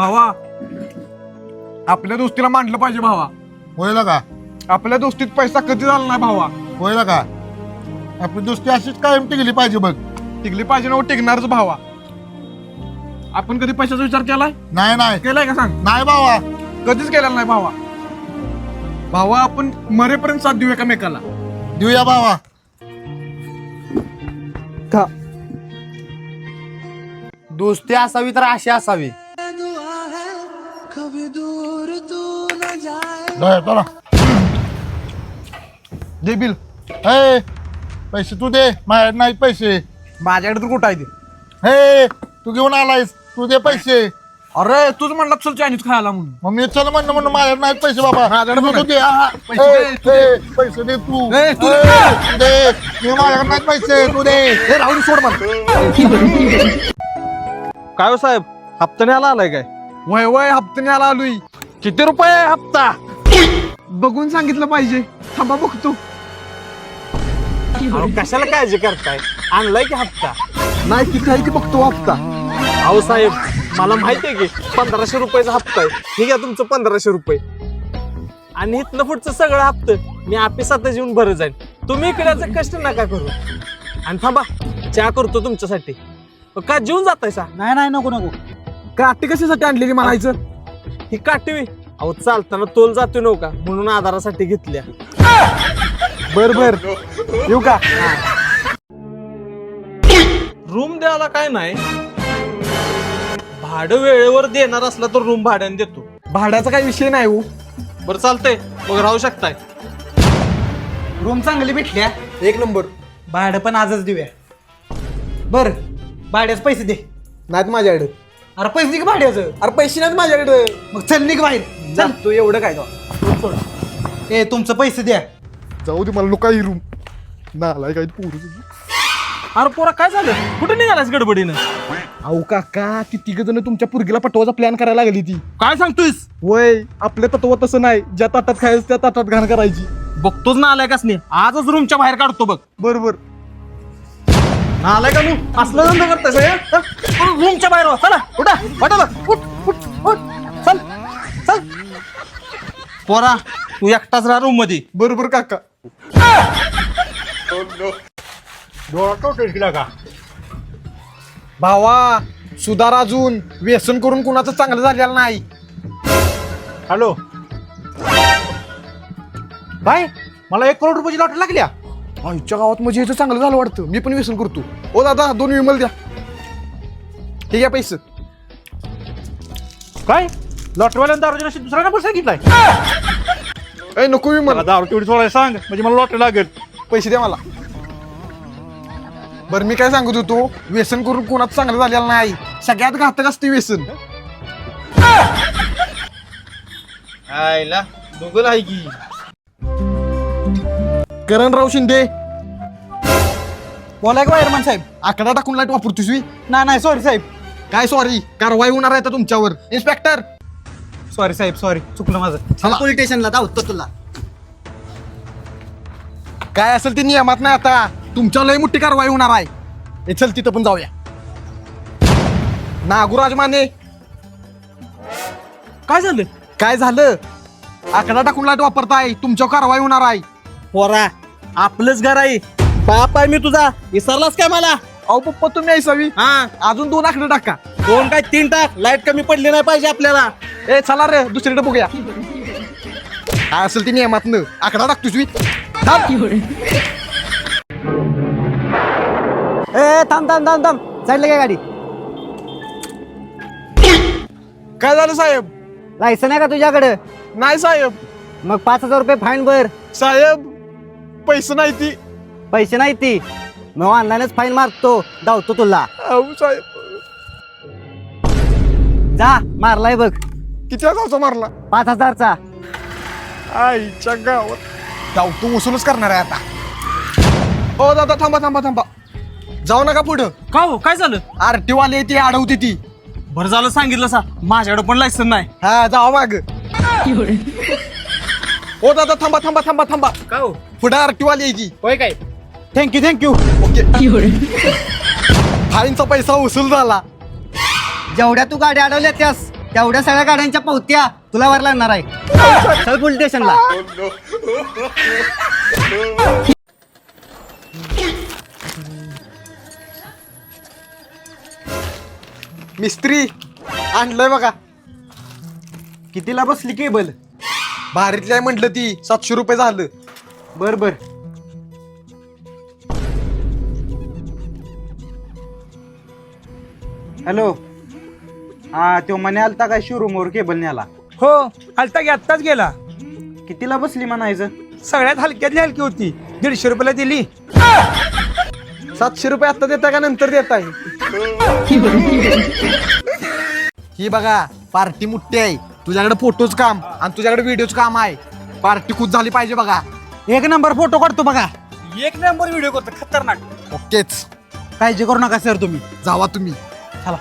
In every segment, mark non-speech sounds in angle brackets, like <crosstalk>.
भावा आपल्या दोस्तीला मांडलं पाहिजे भावा. होईल का? आपल्या दोस्तीत पैसा कधी झाला नाही भावा. होईल का? आपली दोस्ती अशीच कायम टिकली पाहिजे बघ. टिकली पाहिजे ना हो, टिकणारच भावा. आपण कधी पैशाचा विचार केलाय? नाही नाही. केलाय का सांग? नाही बाबा कधीच केलेला नाही भावा. भावा आपण मरेपर्यंत साथ देऊ एकामेकाला. देऊया बाबा का? दोस्ती असावी तर अशी असावी. चला दे बिल. हे पैसे तू दे. माझ्याकडे नाहीत पैसे. माझ्याकडे तर कुठं आहे ते? हे तू घेऊन आलायस. तू दे पैसे. अरे तूच म्हणला चल चायनीज खायला म्हणून. मग मी चल म्हणलं म्हणून माझ्याकडे नाहीत पैसे बाबा. माझ्याकडे तू पण दे. हा. पैसे हे, दे, तू हे, पैसे दे तू. हे, तू हे, दे. तू दे. मी माझ्याकडे नाहीत पैसे तू दे. हे राहुल सोड मला. काय हो साहेब? हप्त्याने आला आलाय काय? वय वय हप्त्याने आला आलोय. किती रुपये आहे हप्ता? बघून सांगितलं पाहिजे. थांबा बघतो. अहो, कशाला काळजी करताय? आणलाय की हप्ता? नाही किती आहे की बघतो हप्ता. अहो साहेब मला माहिती आहे की पंधराशे रुपयाचा हप्ता आहे. ठीक आहे तुमचं पंधराशे रुपये. आणि इथनं पुढचं सगळं हप्तं मी ऑफिसातच येऊन भरत जाईन. तुम्ही इकड्याचं कष्ट नका करू. आणि थांबा चहा करतो तुमच्यासाठी. का जेवून जाताय सा? नाही नाही नको नको. काठी कशासाठी आणलेली म्हणायचं? ही काटवी अहो चालताना तोल जातो नव्हता म्हणून आधारासाठी घेतल्या. बर बर. येऊ का? रूम द्यायला काय नाही? भाडं वेळेवर देणार असला तर रूम भाड्याने देतो. भाड्याचा काही विषय नाही हो. बरं चालतंय. मग राहू शकताय. रूम चांगली भेटल्या. एक नंबर. भाडं पण आजच देऊया. बर भाड्याचे पैसे दे. नाहीत माझ्याकडे. अरे पैसे दे की भाड्याचं? अरे पैसे नाहीत माझ्याकडे. मग चल निघ बाहेर. चल. तू एवढं काय तो ए तुमचं पैसे द्या. जाऊ दे मला लोक ही रूम नालाय काय पोरू अरे पोरा काय झालं? कुठे निघालास गडबडीनं? अहो काका ती तिघ जण तुमच्या पुरगीला पटवायचा प्लॅन करायला लागली ती. काय सांगतोयस? वय आपल्या तत्व तसं नाही. ज्या ताटात खायचं त्या ताटात घाण करायची. बघतोच ना आलाय कास नाही आजच रूमच्या बाहेर काढतो बघ. बरोबर. ना आलाय का तू असलं धंदा करतोय रूमच्या बाहेर. चला उठा. वाटा उठ. पोरा तू एकटाच राहा रूममध्ये. बरोबर काका. डोळा का भावा सुधार अजून. व्यसन करून कुणाचं चांगलं झालेलं नाही. हॅलो. काय? मला एक करोड रुपयाची लॉटरी लागल्या? आमच्या गावात म्हणजे ह्याचं चांगलं झालं वाटतं. मी पण व्यसन करतो. ओ दादा दोन विमल द्या. हे घ्या पैसे. काय? लॉटरीवाल्यानं दारू दिला दुसऱ्या नंबर सांगितलाय. ए नको विमल दारू तेवढी सोडायला सांग म्हणजे मला लॉटरी लागेल. पैसे द्या मला. बरं मी काय सांगत होतो व्यसन करून कोणाचं चांगलं झालेलं नाही. सगळ्यात घातक असते व्यसन. आयला आहे की. करणराव शिंदे. बोला की वायरमन साहेब? आकडा टाकून लाइट वापरतोस मी नाही नाही सॉरी साहेब. काय सॉरी कारवाई होणार आहे आता तुमच्यावर. इन्स्पेक्टर सॉरी साहेब सॉरी चुकलं माझं. पोलीस स्टेशनला धावतो तुला. काय असेल ते नियमात नाही आता. तुमच्या लय मोठी कारवाई होणार आहे. हे चल तिथं पण जाऊया. नागुराज माने काय झालं? काय झालं? आकडा टाकून लाइट वापरताय. तुमच्यावर कारवाई होणार आहे. पोरा आपलंच घर आहे. बाप आहे मी तुझा. विसरलास काय मला? अहो पप्पा तुम्ही ऐसावी हा. अजून दोन आकडे टाका. दोन काय तीन टाक. लाइट कमी पडली नाही पाहिजे आपल्याला. ए चला रे दुसरीकडे बघूया. काय असेल ते नियमातनं? आकडा मी. थांब. ए थांब थांब थांब थांब. साईडला काय गाडी. काय झालं साहेब? लायसन आहे का तुझ्याकडे? नाही साहेब. मग पाच हजार रुपये फाईन भर. साहेब पैसे नाही ती. पैसे नाही ती. मग ऑनलाईनच फाईन मारतो. धावतो तुला. अहो साहेब. जा मारलाय बघ. किती जाऊचा मारला? पाच हजारचा. आईच्या गावात. जाऊ तू वसूलच करणार आहे आता. हो दादा थांबा थांबा थांबा. जाऊ नका पुढं. का हो? काय झालं? आरटी वाले ती अडवते ती. बरं झालं सांगितलं सा. माझ्याकडे पण लायसन नाही. हा जावा माग. हो दादा थांबा थांबा थांबा थांबा. का हो? पुढे आरटी वाली आहे ती. होय काय? Thank you thank you okay. फाईनचा पैसा वसूल झाला. जेवढ्या तू गाड्या अडवल्या त्यास तेवढ्या सगळ्या गाड्यांच्या पावत्या तुला वर लागणार आहे. चल पोलीस स्टेशनला. मिस्त्री आणलंय बघा. कितीला बसली केबल? भारीतली आहे म्हटलं ती सातशे रुपये झालं. बर बर. हॅलो. हा तो म्हणे आलता काय शोरूमवर केबल न्याला हो आलता की आत्ताच गेला. कितीला बसली म्हणायचं? सगळ्यात हलक्यातली हलकी होती. दीडशे रुपयाला दिली. सातशे रुपये आता देता का नंतर देताय ही बघा पार्टी मोठी आहे. तुझ्याकडे फोटोच काम आणि तुझ्याकडे व्हिडिओच काम आहे. पार्टी खूप झाली पाहिजे बघा. एक नंबर फोटो काढतो बघा. एक नंबर व्हिडिओ करतो खतरनाक. ओकेच. काळजी करू नका सर तुम्ही. जावा तुम्ही. चला.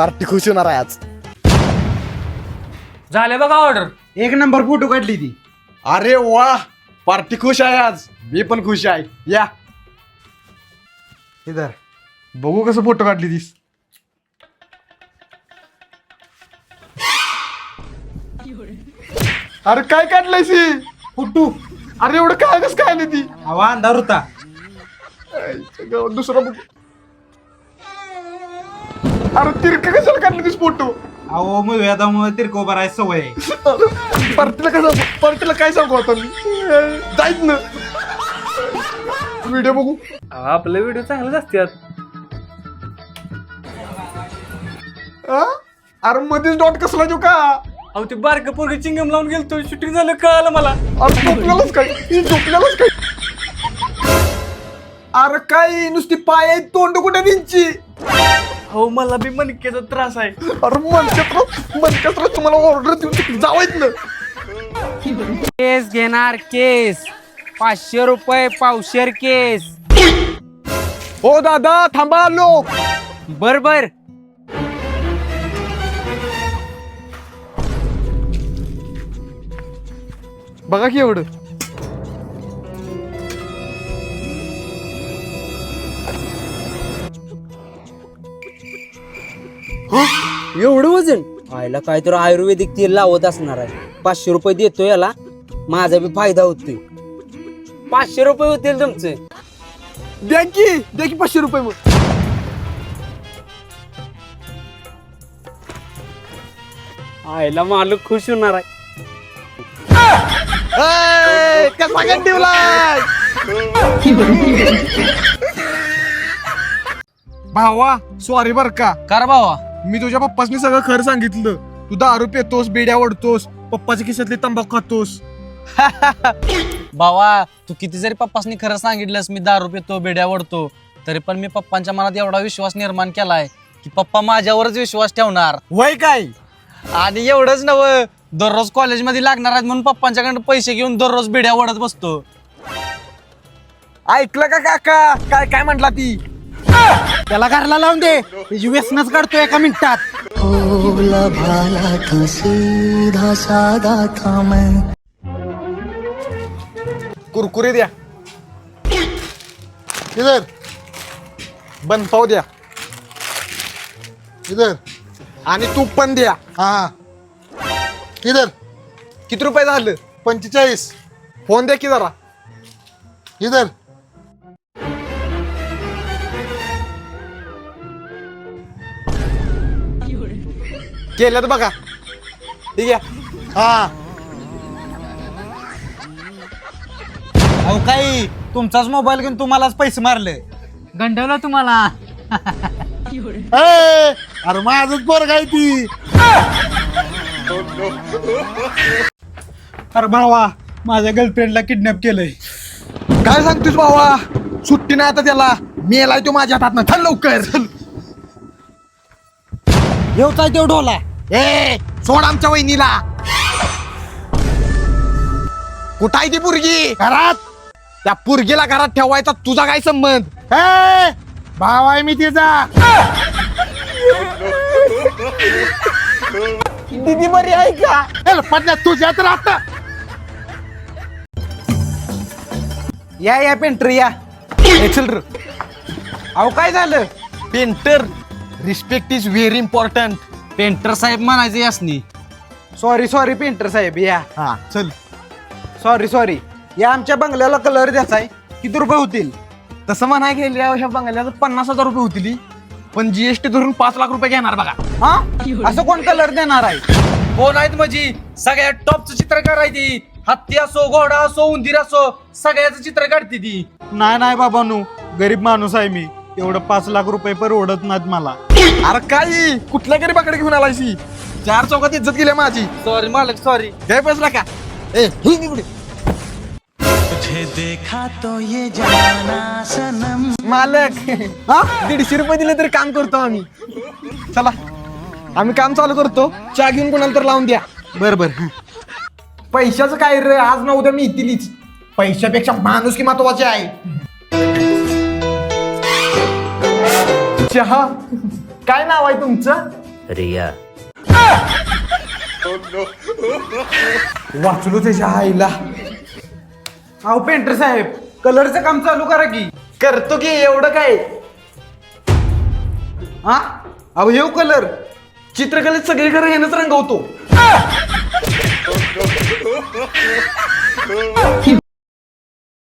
पार्टी खुश होणार आहे आज. झाले बघा ऑर्डर एक नंबर फोटो काढली ती. अरे वा पार्टी खुश आहे आज. मी पण खुश आहे. या. इधर बघू कसं फोटो काढली तीस. अरे काय काढलंय सी? फोटो. अरे एवढं काय कसं काय ती? हवा अंधार होता. दुसरा बघ. अरे तिरक कशाला काढली तीस फोटो? अहो मग वेदामुळे तिरको बराय सवय आहे. पार्टीला काय सांगू पार्टीला काय सांगू आता मी? जाईत ना. व्हिडिओ बघू. आपले व्हिडिओ चांगलेच असतात? अरे मध्येच डॉट कसला देऊ का? अहो ते बारक पोरगी चिंगम लावून गेलतो. शूटिंग झालं कळालं मला. अरे झोपलेलाच काय? ही झोपलेलाच काय? अरे काय नुसती पाय आहेत तोंड कुठे त्यांची हो मला बी मनकेचा त्रास आहे. अरे मनकत्र मनकत्र तुम्हाला ऑर्डर देऊन जावायत ना. केस घेणार केस. पाचशे रुपये पावशेर केस. हो दादा थांबा लो बर बर बघा की एवढं. एवढं वजन? आयला काय तर आयुर्वेदिक तेल लावत असणार आहे. पाचशे रुपये देतो याला. माझा बी फायदा होतोय. पाचशे रुपये होतील तुमचे. द्या की द्या की पाचशे रुपये मग. आयला मालूक खुश होणार आहे. ए, कसा काय ठेवलाय भावा सॉरी बर का. कर भावा. मी तुझ्या पप्पासनी सगळं खरं सांगितलं. तू दारू पितोस बेड्या ओढतोस पप्पाच्या खिशातली तंबाखू खातोस. <laughs> भावा तू किती जरी पप्पासनी खरं सांगितलंस मी दारू पितो बेड्या ओढतो तरी पण मी पप्पांच्या मनात एवढा विश्वास निर्माण केलाय की पप्पा माझ्यावरच विश्वास ठेवणार. वय काय? आणि एवढंच नव दररोज कॉलेजमध्ये लागणार आहेत म्हणून पप्पांच्याकडे पैसे घेऊन दररोज बेड्या ओढत बसतो. ऐकलं का काका? काय काय म्हटला ती? त्याला घरला लावून दे. त्याची व्यसनच काढतो एका मिनिटात. कुरकुरे द्या इधर. बनपाव द्या. इधर. आणि तूप पण द्या. हाँ इधर. किती रुपये झालं? पंचेचाळीस. फोन द्या की जरा. इधर. केल्यात बघा. ठीक आहे? हाँ. अहो काही तुमचाच मोबाईल घेऊन तुम्हालाच पैसे मारले. गंडवलं तुम्हाला. ए, अरे माझच पोर काय ती. अरे भावा माझ्या गर्लफ्रेंडला किडनॅप केलंय. काय सांगतोस भावा? सुट्टी नाही आता त्याला. मेलाय तो माझ्या हातात चल लवकर. येऊ काय तेव ढोला. ए सोड आमच्या वहिनीला. कुठं आहे ती पुरगी? घरात? त्या पुरगीला घरात ठेवायचा तुझा काय संबंध? ए, भाव आहे मी तिचा. दिदी बरी आहे का? ए, पटल्या तुझ्यात राहता या या पेंटर या. अहो काय झालं? Painter respect is very important painter साहेब म्हणायचे यासनी सॉरी सॉरी पेंटर साहेब या. हा चल. सॉरी सॉरी या आमच्या बंगल्याला कलर द्यायचा आहे किती रुपये होतील? तसं म्हणाय गेल्या ह्या बंगल्याचं पन्नास हजार रुपये होतील पण जीएसटी धरून पाच लाख रुपये घेणार बघा. हा? असं कोण कलर देणार आहे? कोण आहेत म्हणजे? सगळ्यात टॉपचं चित्र काढायची हत्ती असो घोडा असो उंदीर असो सगळ्याचं चित्र काढते ती. नाही नाही बाबानू. गरीब माणूस आहे मी. एवढं पाच लाख रुपये परवडत नाहीत मला. अरे काय? कुठल्या गरीबाकडे घेऊन आलायसी चार चौकात इज्जत केली माझी. सॉरी मालक सॉरी काय पैसला का ए ही मी पुढे. मालक हा? दीडशे रुपये दिले तरी काम करतो आम्ही. चला. आम्ही काम चालू करतो. चहा घेऊन कोणाला तर लावून द्या. बर बर. पैशाचं काय रे? आज ना उद्या मी येतीलच पैशापेक्षा माणूस की महत्त्वाचे आहे. चहा? काय नाव आहे तुमचं? रिया. वाचलो त्याच्या आईला. अहो पेंटर साहेब कलरचं काम चालू करा की. करतो की एवढं काय? हा? अहो येऊ कलर. चित्रकलेत सगळीकडे येणंच रंगवतो.